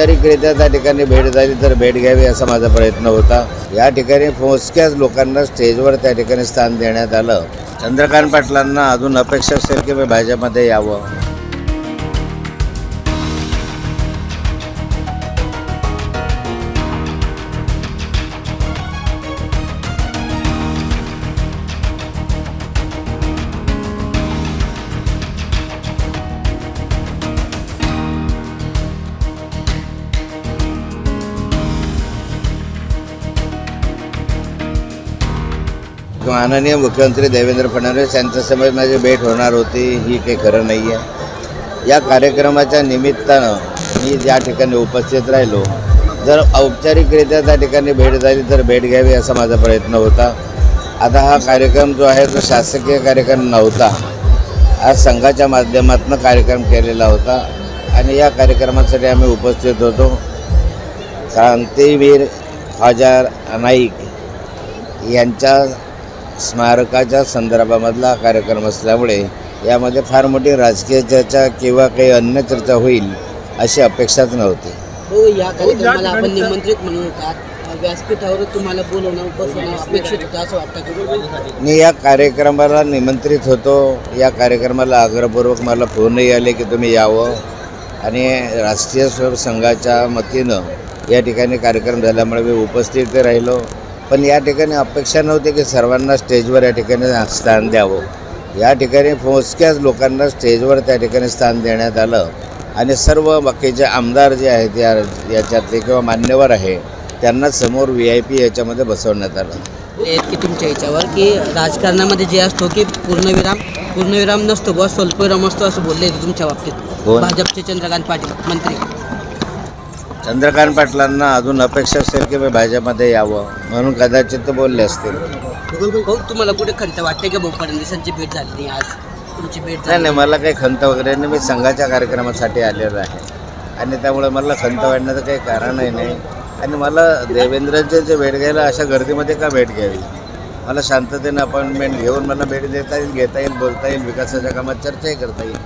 औपचारिकरित्या त्या ठिकाणी भेट झाली तर भेट घ्यावी असा माझा प्रयत्न होता. या ठिकाणी मोजक्याच लोकांना स्टेजवर त्या ठिकाणी स्थान देण्यात आलं. चंद्रकांत पाटलांना अजून अपेक्षा असेल की मी भाजपमध्ये यावं. माननीय मुख्यमंत्री देवेंद्र फडणवीस यांच्यासमोर माझी भेट होणार होती ही काही खरं नाही आहे या कार्यक्रमाच्या निमित्तानं मी ज्या ठिकाणी उपस्थित राहिलो जर औपचारिकरित्या त्या ठिकाणी भेट झाली तर भेट घ्यावी असा माझा प्रयत्न होता. आता हा कार्यक्रम जो आहे तो शासकीय कार्यक्रम नव्हता. आज संघाच्या माध्यमातून कार्यक्रम केलेला होता आणि या कार्यक्रमासाठी आम्ही उपस्थित होतो. क्रांतीवीर ख्वाजा नाईक यांच्या स्मारकाच्या संदर्भामधला हा कार्यक्रम असल्यामुळे यामध्ये फार मोठी राजकीय चर्चा किंवा काही अन्य चर्चा होईल अशी अपेक्षाच नव्हती. हो या कार्यक्रमाला आपण निमंत्रित म्हणून होतात व्यासपीठावर तुम्हाला बोलवणं बसवणं अपेक्षित होतं असं वाटतं की? मी या कार्यक्रमाला निमंत्रित होतो. या कार्यक्रमाला आग्रहपूर्वक मला फोनही आले की तुम्ही यावं. आणि राष्ट्रीय स्वयं संघाच्या वतीनं या ठिकाणी कार्यक्रम झाल्यामुळे मी उपस्थित राहिलो. पण या ठिकाणी अपेक्षा नव्हती की सर्वांना स्टेजवर या ठिकाणी स्थान द्यावं. या ठिकाणी मोजक्याच लोकांना स्टेजवर त्या ठिकाणी स्थान देण्यात आलं. आणि सर्व बाकीचे आमदार जे आहेत या याच्यातले किंवा मान्यवर आहे त्यांना समोर व्ही आय पी याच्यामध्ये बसवण्यात आलं. की तुमच्या याच्यावर की राजकारणामध्ये जे असतो की पूर्णविराम पूर्णविराम नसतो बस स्वल्पविराम असतो असं बोलले तुमच्या बाबतीत? भाजपचे चंद्रकांत पाटील मंत्री. चंद्रकांत पाटलांना अजून अपेक्षा असेल की मी भाजपमध्ये यावं म्हणून कदाचित ते बोलले असतील. तुम्हाला कुठे खंत वाटते का भाऊ फडणवीसांची भेट झाली नाही आज? तुमची भेट नाही झाली नाही मला काही खंत वगैरे नाही. मी संघाच्या कार्यक्रमासाठी आलेलो आहे. आणि त्यामुळे मला खंत वाढण्याचं काही कारणही नाही. आणि मला देवेंद्रचे जे भेट घ्यायला अशा गर्दीमध्ये का भेट घ्यावी? मला शांततेनं अपॉइंटमेंट घेऊन मला भेट देता येईल घेता येईल बोलता येईल विकासाच्या कामात चर्चाही करता येईल.